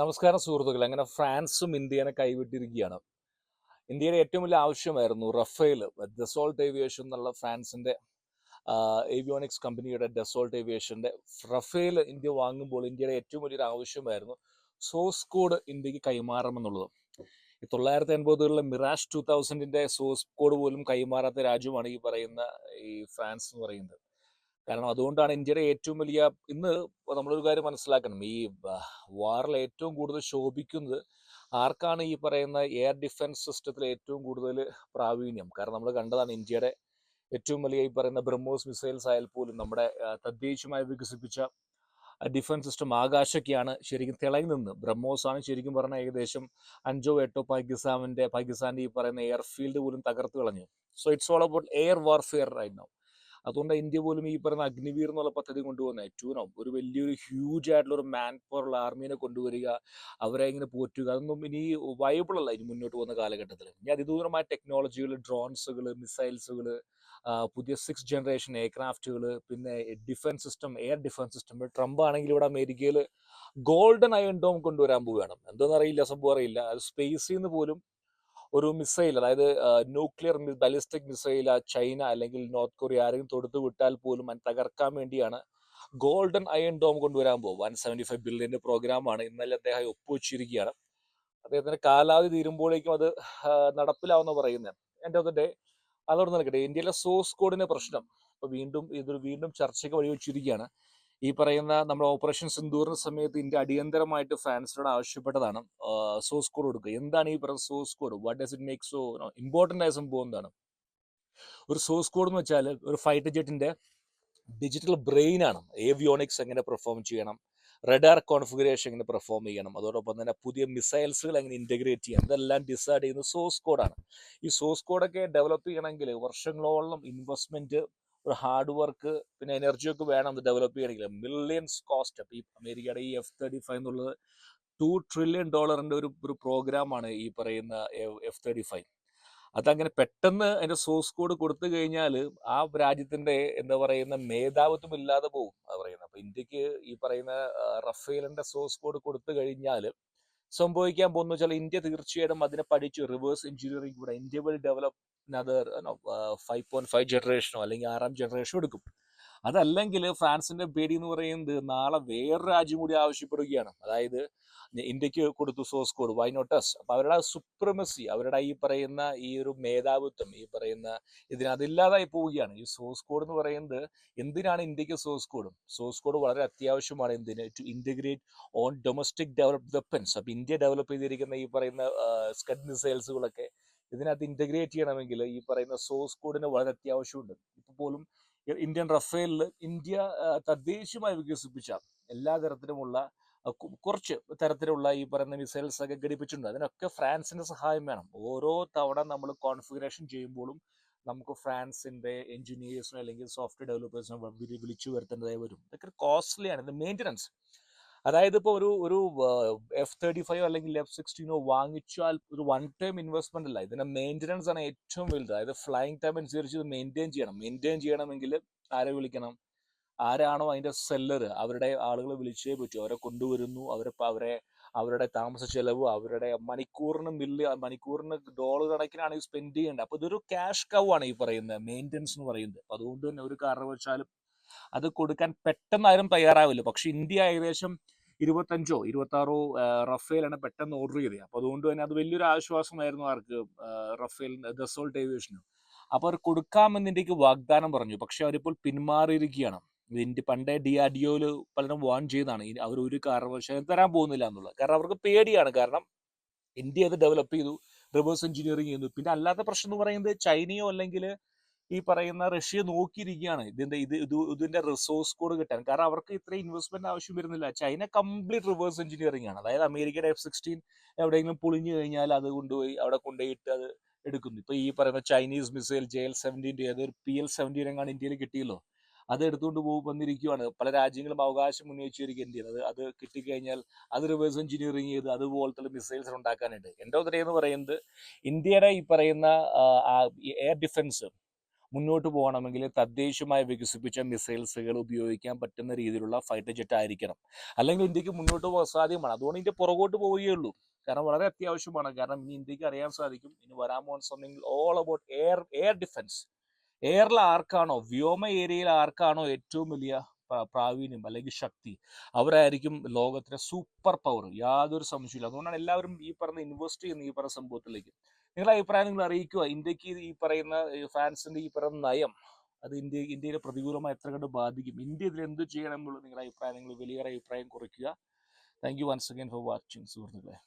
നമസ്കാരം സുഹൃത്തുക്കളെ. അങ്ങനെ ഫ്രാൻസും ഇന്ത്യനെ കൈവിട്ടിരിക്കുകയാണ്. ഇന്ത്യയുടെ ഏറ്റവും വലിയ ആവശ്യമായിരുന്നു റഫേൽ ഡെസോൾട്ട് ഏവിയേഷൻ എന്നുള്ള ഫ്രാൻസിന്റെ ഏവിയോണിക്സ് കമ്പനിയുടെ ഡെസോൾട്ട് ഏവിയേഷന്റെ റഫേൽ ഇന്ത്യ വാങ്ങുമ്പോൾ ഇന്ത്യയുടെ ഏറ്റവും വലിയൊരു ആവശ്യമായിരുന്നു സോഴ്സ് കോഡ് ഇന്ത്യയ്ക്ക് കൈമാറണമെന്നുള്ളത് ഈ തൊള്ളായിരത്തി എൺപതുകളിലെ മിറാഷ് ടു തൗസൻഡിന്റെ സോഴ്സ് കോഡ് പോലും കൈമാറാത്ത രാജ്യമാണ് ഈ പറയുന്ന ഈ ഫ്രാൻസ് എന്ന് പറയുന്നത്. കാരണം അതുകൊണ്ടാണ് ഇന്ത്യയുടെ ഏറ്റവും വലിയ ഇന്ന് നമ്മളൊരു കാര്യം മനസ്സിലാക്കണം. ഈ വാറിൽ ഏറ്റവും കൂടുതൽ ശോഭിക്കുന്നത് ആർക്കാണ് ഈ പറയുന്ന എയർ ഡിഫൻസ് സിസ്റ്റത്തിൽ ഏറ്റവും കൂടുതൽ പ്രാവീണ്യം? കാരണം നമ്മൾ കണ്ടതാണ് ഇന്ത്യയുടെ ഏറ്റവും വലിയ ഈ പറയുന്ന ബ്രഹ്മോസ് മിസൈൽസ് ആയാൽ പോലും നമ്മുടെ തദ്ദേശീയമായി വികസിപ്പിച്ച ഡിഫൻസ് സിസ്റ്റം ആകാശൊക്കെയാണ് ശരിക്കും തിളങ്ങി നിന്ന്. ബ്രഹ്മോസ് ആണ് ശരിക്കും പറഞ്ഞാൽ ഏകദേശം അഞ്ചോ എട്ടോ പാകിസ്ഥാനിന്റെ പാകിസ്ഥാന്റെ ഈ പറയുന്ന എയർഫീൽഡ് പോലും തകർത്ത് കളഞ്ഞു. So it's all about air warfare right now അതുകൊണ്ട് ഇന്ത്യ പോലും ഈ പറയുന്ന അഗ്നിവീർ എന്നുള്ള പദ്ധതി കൊണ്ടുവന്ന ഏറ്റവും ഒരു വലിയൊരു ഹ്യൂജ് ആയിട്ടുള്ള ഒരു മാൻ പവർ ഉള്ള ആർമീനെ കൊണ്ടുവരിക അവരെ ഇങ്ങനെ പോറ്റുക അതൊന്നും ഇനി വയബിൾ അല്ല ഇനി മുന്നോട്ട് പോകുന്ന കാലഘട്ടത്തിൽ ഇനി അതിദൂരമായ ടെക്നോളജികൾ ഡ്രോൺസുകൾ മിസൈൽസുകൾ പുതിയ സിക്സ് ജനറേഷൻ എയർക്രാഫ്റ്റുകൾ പിന്നെ defence system air defence system Trump ആണെങ്കിൽ ഇവിടെ അമേരിക്കയിൽ ഗോൾഡൻ അയൺ ഡോം കൊണ്ടുവരാൻ പോവുകയാണ്. എന്തോന്നറിയില്ല സംഭവം അറിയില്ല. അത് സ്പേസിൽ നിന്ന് പോലും ഒരു മിസൈൽ അതായത് ന്യൂക്ലിയർ ബാലിസ്റ്റിക് മിസൈൽ ചൈന അല്ലെങ്കിൽ നോർത്ത് കൊറിയ ആരെങ്കിലും തൊടുത്ത് വിട്ടാൽ പോലും അത് തകർക്കാൻ വേണ്ടിയാണ് ഗോൾഡൻ അയൺ ഡോം കൊണ്ടുവരാൻ പോകും വൺ സെവന്റി ഫൈവ് ബില്യന്റെ പ്രോഗ്രാമാണ് ഇന്നലെ അദ്ദേഹം ഒപ്പുവെച്ചിരിക്കുകയാണ്. അദ്ദേഹത്തിന്റെ കാലാവധി തീരുമ്പോഴേക്കും അത് നടപ്പിലാവുന്ന പറയുന്നത്. എന്റെ ഡേ അതോട് നിൽക്കട്ടെ ഇന്ത്യയിലെ സോഴ്സ് കോഡിന്റെ പ്രശ്നം. ഇപ്പോൾ വീണ്ടും ഇതൊരു വീണ്ടും ചർച്ചയ്ക്ക് വഴിവെച്ചിരിക്കുകയാണ്. ഈ പറയുന്ന നമ്മുടെ ഓപ്പറേഷൻ സിന്ധൂറിന് സമയത്ത് ഇന്ത്യ അടിയന്തരമായിട്ട് ഫ്രാൻസിനോട് ആവശ്യപ്പെട്ടതാണ്. സോഴ്സ് കോഡ് കൊടുക്കുക. എന്താണ് ഈ പറയുന്ന source code what does it make so important ആയ സംഭവം എന്താണ്? ഒരു സോഴ്സ് സ്കോർ എന്ന് വെച്ചാൽ ഒരു ഫൈറ്റർ ജെറ്റിന്റെ ഡിജിറ്റൽ ബ്രെയിൻ ആണ് ഏവിയോണിക്സ് എങ്ങനെ പെർഫോം ചെയ്യണം? റഡാർ കോൺഫിഗറേഷൻ എങ്ങനെ പെർഫോം ചെയ്യണം? അതോടൊപ്പം തന്നെ പുതിയ മിസൈൽസുകൾ എങ്ങനെ ഇന്റഗ്രേറ്റ് ചെയ്യണം ഇതെല്ലാം ഡിസൈഡ് ചെയ്യുന്ന സോഴ്സ് കോഡാണ് ഈ സോഴ്സ് കോഡൊക്കെ ഡെവലപ്പ് ചെയ്യണമെങ്കിൽ വർഷങ്ങളോളം ഇൻവെസ്റ്റ്മെന്റ് ഒരു ഹാർഡ് വർക്ക് പിന്നെ എനർജിയൊക്കെ വേണം അത് ഡെവലപ്പ് ചെയ്യണമെങ്കിൽ. മില്യൺസ് കോസ്റ്റ് ഈ അമേരിക്കയുടെ ഈ എഫ് തേർട്ടി ഫൈവ് എന്നുള്ളത് ടു ട്രില്യൺ ഡോളറിന്റെ ഒരു ഒരു പ്രോഗ്രാമാണ് ഈ പറയുന്ന എഫ് തേർട്ടി ഫൈവ് അതങ്ങനെ പെട്ടെന്ന് അതിന്റെ സോഴ്സ് കോഡ് കൊടുത്തു കഴിഞ്ഞാൽ ആ രാജ്യത്തിന്റെ എന്താ പറയുന്ന മേധാവിത്വം ഇല്ലാതെ പോകും അത് പറയുന്നത്. അപ്പൊ ഇന്ത്യയ്ക്ക് ഈ പറയുന്ന റഫേലിന്റെ സോഴ്സ് കോഡ് കൊടുത്തു കഴിഞ്ഞാൽ സംഭവിക്കാൻ പോകുന്ന വെച്ചാൽ ഇന്ത്യ തീർച്ചയായിട്ടും അതിനെ പഠിച്ചു റിവേഴ്സ് എഞ്ചിനീയറിംഗ് കൂടെ India will develop other five point five ജനറേഷനോ അല്ലെങ്കിൽ ആറാം ജനറേഷനോ എടുക്കും. അതല്ലെങ്കിൽ ഫ്രാൻസിന്റെ പേടി എന്ന് പറയുന്നത് നാളെ വേറെ രാജ്യം കൂടി ആവശ്യപ്പെടുകയാണ്. അതായത് ഇന്ത്യയ്ക്ക് കൊടുത്തു സോഴ്സ് കോഡ് വൈ നോട്ടസ് അപ്പൊ അവരുടെ സുപ്രമസി അവരുടെ ഈ പറയുന്ന ഈ ഒരു മേധാവിത്വം ഈ പറയുന്ന ഇതിനതില്ലാതായി പോവുകയാണ്. ഈ സോഴ്സ് കോഡ് എന്ന് പറയുന്നത് എന്തിനാണ് ഇന്ത്യയ്ക്ക് സോഴ്സ് കോഡും സോഴ്സ് കോഡ് വളരെ അത്യാവശ്യമാണ് എന്തിന്? To integrate on domestic developed weapons അപ്പൊ ഇന്ത്യ ഡെവലപ്പ് ചെയ്തിരിക്കുന്ന ഈ പറയുന്ന സ്കഡ് മിസൈൽസുകളൊക്കെ ഇതിനകത്ത് ഇന്റഗ്രേറ്റ് ചെയ്യണമെങ്കിൽ ഈ പറയുന്ന സോഴ്സ് കോഡിന് വളരെ അത്യാവശ്യമുണ്ട്. ഇപ്പോൾ പോലും ഇന്ത്യൻ റഫേലിൽ ഇന്ത്യ തദ്ദേശീയമായി വികസിപ്പിച്ച എല്ലാ തരത്തിലുമുള്ള കുറച്ച് തരത്തിലുള്ള ഈ പറയുന്ന മിസൈൽസ് ഒക്കെ ഘടിപ്പിച്ചിട്ടുണ്ട്. അതിനൊക്കെ ഫ്രാൻസിന്റെ സഹായം വേണം. ഓരോ തവണ നമ്മൾ കോൺഫിഗറേഷൻ ചെയ്യുമ്പോഴും നമുക്ക് ഫ്രാൻസിന്റെ എഞ്ചിനീയേഴ്സിനോ അല്ലെങ്കിൽ സോഫ്റ്റ്വെയർ ഡെവലപ്പേഴ്സിനോ വിളിച്ചു വരുത്തേണ്ടതായി വരും. ഇതൊക്കെ കോസ്റ്റ്ലിയാണ് ഇത് മെയിന്റനൻസ് അതായത് ഇപ്പോൾ ഒരു ഒരു എഫ് തേർട്ടി ഫൈവ് അല്ലെങ്കിൽ എഫ് സിക്സ്റ്റീനോ വാങ്ങിച്ചാൽ ഒരു വൺ ടൈം ഇൻവെസ്റ്റ്മെന്റ് അല്ല. ഇതിന്റെ മെയിന്റനൻസ് ആണ് ഏറ്റവും വലുത്. അതായത് ഫ്ലൈങ് ടൈം അനുസരിച്ച് ഇത് മെയിന്റെയിൻ ചെയ്യണം. മെയിന്റെയിൻ ചെയ്യണമെങ്കിൽ ആരെ വിളിക്കണം? ആരാണോ അതിന്റെ സെല്ലർ അവരുടെ ആളുകളെ വിളിച്ചേ പറ്റൂ. അവരെ കൊണ്ടുവരുന്നു. അവരെ അവരെ അവരുടെ താമസ ചെലവ് അവരുടെ മണിക്കൂറിന് മില്ല് മണിക്കൂറിന് ഡോളർ കണക്കിനാണ് ഈ സ്പെൻഡ് ചെയ്യേണ്ടത്. അപ്പൊ ഇതൊരു ക്യാഷ് കവ് ആണ് ഈ പറയുന്നത്. മെയിന്റനൻസ് എന്ന് പറയുന്നത്. അതുകൊണ്ട് തന്നെ ഒരു കാരണവശാലും അത് കൊടുക്കാൻ പെട്ടെന്ന് ആരും തയ്യാറാവില്ല. പക്ഷെ ഇന്ത്യ ഏകദേശം ഇരുപത്തഞ്ചോ ഇരുപത്താറോ റഫേലാണ് പെട്ടെന്ന് ഓർഡർ ചെയ്തത് അപ്പൊ അതുകൊണ്ട് തന്നെ അത് വലിയൊരു ആശ്വാസമായിരുന്നു ആർക്ക് റഫേൽ ദസോൾട്ട് ഏവിയേഷനും. അപ്പൊ അവർ കൊടുക്കാമെന്ന് വാഗ്ദാനം പറഞ്ഞു. പക്ഷെ അവരിപ്പോൾ പിന്മാറിയിരിക്കുകയാണ്. ഇതിന്റെ പണ്ടേ ഡി ആർ ഡി ഒയിൽ പലരും വാൺ ചെയ്താണ് അവർ ഒരു കാരണവശാലും തരാൻ പോകുന്നില്ല എന്നുള്ളത്. കാരണം അവർക്ക് പേടിയാണ്. കാരണം ഇന്ത്യ അത് ഡെവലപ്പ് ചെയ്തു റിവേഴ്സ് എഞ്ചിനീയറിങ് ചെയ്യുന്നു പിന്നെ അല്ലാത്ത പ്രശ്നം എന്ന് പറയുന്നത് ചൈനയോ അല്ലെങ്കിൽ ഈ പറയുന്ന റഷ്യ നോക്കിയിരിക്കുകയാണ്. ഇതിന്റെ ഇത് ഇത് ഇതിന്റെ റിസോഴ്സ് കോഡ് കിട്ടാൻ. കാരണം അവർക്ക് ഇത്ര ഇൻവെസ്റ്റ്മെന്റ് ആവശ്യം വരുന്നില്ല. ചൈന കംപ്ലീറ്റ് റിവേഴ്സ് എഞ്ചിനീയറിംഗ് ആണ്. അതായത് അമേരിക്കയുടെ എഫ് സിക്സ്റ്റീൻ എവിടെയെങ്കിലും പൊളിഞ്ഞു കഴിഞ്ഞാൽ അത് കൊണ്ടുപോയി അവിടെ കൊണ്ടുപോയിട്ട് അത് എടുക്കുന്നു. ഇപ്പൊ ഈ പറയുന്ന ചൈനീസ് മിസൈൽ ജെ എൽ സെവന്റീന്റെ ഏതൊരു പി എൽ സെവന്റീൻ എങ്ങാണ് ഇന്ത്യയിൽ കിട്ടിയല്ലോ? അത് എടുത്തുകൊണ്ട് പോകും വന്നിരിക്കുകയാണ് പല രാജ്യങ്ങളും അവകാശം ഉന്നയിച്ചിരിക്കും ഇന്ത്യയിൽ. അത് അത് കിട്ടിക്കഴിഞ്ഞാൽ അത് റിവേഴ്സ് എഞ്ചിനീയറിംഗ് ചെയ്ത് അതുപോലത്തെ മിസൈൽസ് ഉണ്ടാക്കാനുണ്ട് എന്റെ ഉത്തരം എന്ന് പറയുന്നത് ഇന്ത്യയുടെ ഈ പറയുന്ന എയർ ഡിഫൻസ് മുന്നോട്ട് പോകണമെങ്കിൽ തദ്ദേശീയമായി വികസിപ്പിച്ച മിസൈൽസുകൾ ഉപയോഗിക്കാൻ പറ്റുന്ന രീതിയിലുള്ള ഫൈറ്റർ ജെറ്റ് ആയിരിക്കണം. അല്ലെങ്കിൽ ഇന്ത്യയ്ക്ക് മുന്നോട്ട് പോകാൻ സാധ്യമാണ്. അതുകൊണ്ട് ഇന്ത്യ പുറകോട്ട് പോവുകയുള്ളൂ. കാരണം വളരെ അത്യാവശ്യമാണ്. കാരണം ഇനി ഇന്ത്യയ്ക്ക് അറിയാൻ സാധിക്കും. ഇനി വരാൻ പോകുന്ന സമയങ്ങളിൽ all about air air defence എയറിൽ ആർക്കാണോ വ്യോമ ഏരിയയിൽ ആർക്കാണോ ഏറ്റവും വലിയ പ്രാവീണ്യം അല്ലെങ്കിൽ ശക്തി? അവരായിരിക്കും ലോകത്തിലെ സൂപ്പർ പവർ യാതൊരു സംശയമില്ല അതുകൊണ്ടാണ് എല്ലാവരും ഈ പറഞ്ഞ ഇൻവെസ്റ്റ് ചെയ്യുന്ന ഈ പറഞ്ഞ സംഭവത്തിലേക്ക് നിങ്ങളുടെ അഭിപ്രായം നിങ്ങൾ അറിയിക്കുക ഇന്ത്യയ്ക്ക് ഈ പറയുന്ന ഫ്രാൻസിന്റെ ഈ പറയുന്ന നയം അത് ഇന്ത്യ ഇന്ത്യയിലെ പ്രതികൂലമായി എത്ര കണ്ട് ബാധിക്കും? ഇന്ത്യ ഇതിൽ എന്ത് ചെയ്യണം എന്നുള്ള നിങ്ങളുടെ അഭിപ്രായം നിങ്ങൾ വലിയൊരു അഭിപ്രായം കുറയ്ക്കുക thank you once again for watching സുഹൃത്തുക്കളെ.